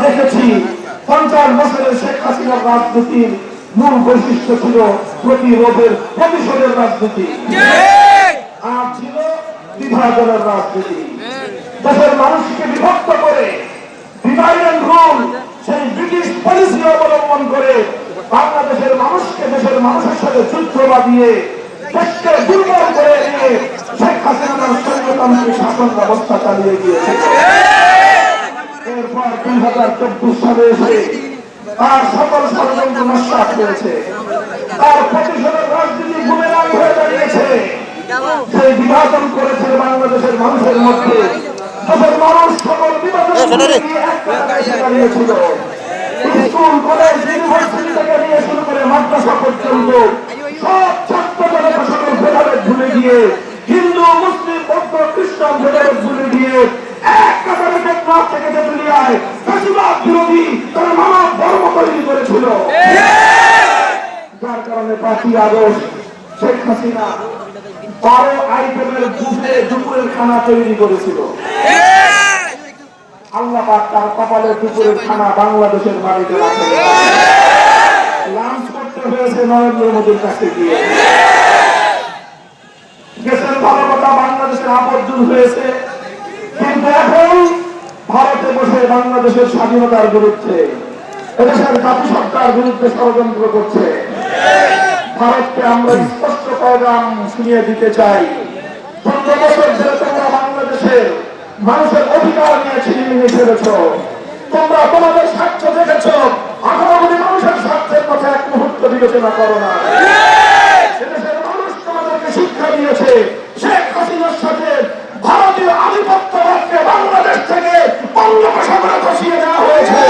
দেখেছি পঞ্চাশ বছরের শেখ হাসিনার রাজনীতির মূল বৈশিষ্ট্য ছিল প্রতিরোধের প্রতিশোধের রাজনীতি। আর ছিল বিভাজনের রাজনীতি। দেশের মানুষকে বিভক্ত করে সেই ব্রিটিশ পলিসি অবলম্বন করে বাংলাদেশের মানুষকে দেশের মানুষের সাথে যুদ্ধ বাঁধিয়ে দেশকে দুর্বল করে দিয়ে শেখ হাসিনা তার সৈন্যতান্ত্রিক শাসন ব্যবস্থা চালিয়ে গিয়েছে। দুই হাজার চব্বিশ সালে এসে তার সকল ষড়যন্ত্র নস্বাত হয়েছে তার প্রতিশোধের রাজনীতি বুমেরাং হয়ে দাঁড়িয়েছে। বিভাজন করেছে বাংলাদেশের মানুষের মধ্যে। দেশের মানুষ সকল বিভাজন দাঁড়িয়েছিল। স্কুল কলেজ ইউনিভার্সিটি থেকে নিয়ে শুরু করে মাদ্রাসা পর্যন্ত সব ছাত্র জনতা সকল ভেদাভেদ ভুলে গিয়ে হিন্দু মুসলিম বৌদ্ধ খ্রিস্টান ভেদাভেদ ভুলে টেকনাফ থেকে তেতুলিয়ায় ফাঁসিবাদ বিরোধী তারা মানব ধর্ম তৈরি করেছিল। যার কারণে পাঁচই আগস্ট শেখ হাসিনা বারো আইটেমের বুফে দুপুরের খানা তৈরি করেছিল। আল্লাহ তার কপালে দুপুরের খানা বাংলাদেশের বাড়িতে রাখে। লাঞ্চ করতে হয়েছে নরেন্দ্র মোদীর কাছে গিয়ে। দেশের ভালো কথা বাংলাদেশের আপর্জন হয়েছে। কিন্তু এখন ভারতে বসে বাংলাদেশের স্বাধীনতার বিরুদ্ধে, এদেশের জাতিসত্তার বিরুদ্ধে ষড়যন্ত্র করছে। ভারতকে আমরা স্পষ্ট প্রোগ্রাম শুনিয়ে দিতে চাই। তোমরা বাংলাদেশের মানুষের অধিকার নিয়ে তোমরা দেখেছ। মানুষের কথা না শিক্ষা দিয়েছে শেখ হাসিনার সাথে ভারতীয় আধিপত্যবাদকে বাংলাদেশ থেকে বঙ্গোপসাগরে খসিয়ে দেওয়া হয়েছে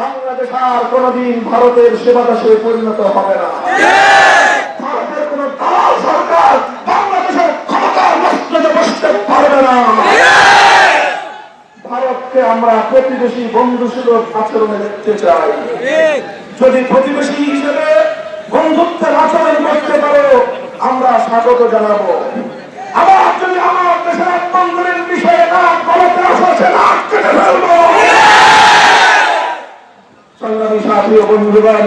বাংলাদেশ আর কোনদিন ভারতের সেবা দাসে পরিণত হবে না। আমরা প্রতিবেশী বন্ধু সুলভ আচরণে দেখতে চাই। যদি প্রতিবেশী হিসেবে বন্ধুত্বের আচরণ করতে পারো, আমরা স্বাগত জানাব আবার যদি আমার দেশের আভ্যন্তরীণ বিষয়ে না গলতে আসছে না কেটে ফেলব সংগ্রামী বন্ধুগণ,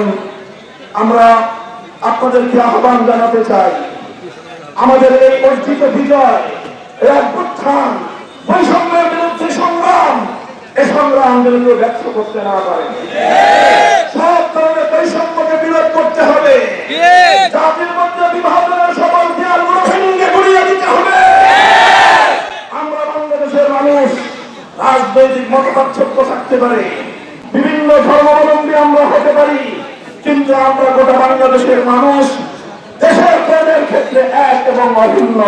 আমরা আপনাদেরকে আহ্বান জানাতে চাই। আমাদের এই অর্জিত বিজয় বৈষম্যের বিরুদ্ধে সংগ্রাম, এ সংগ্রাম যেন কেউ ব্যর্থ করতে না পারে। সব ধরনের বৈষম্যকে বিরোধ করতে হবে। জাতির মধ্যে বিভাজনের সকল দেয়ালগুলো ভেঙে গুড়িয়ে দিতে হবে। আমরা বাংলাদেশের মানুষ রাজনৈতিক মত পার্থক্য থাকতে পারে। বিভিন্ন ধর্মাবলম্বী আমরা হতে পারি, কিন্তু আমরা গোটা বাংলাদেশের মানুষ দেশের প্রেমের ক্ষেত্রে এক এবং অভিন্ন।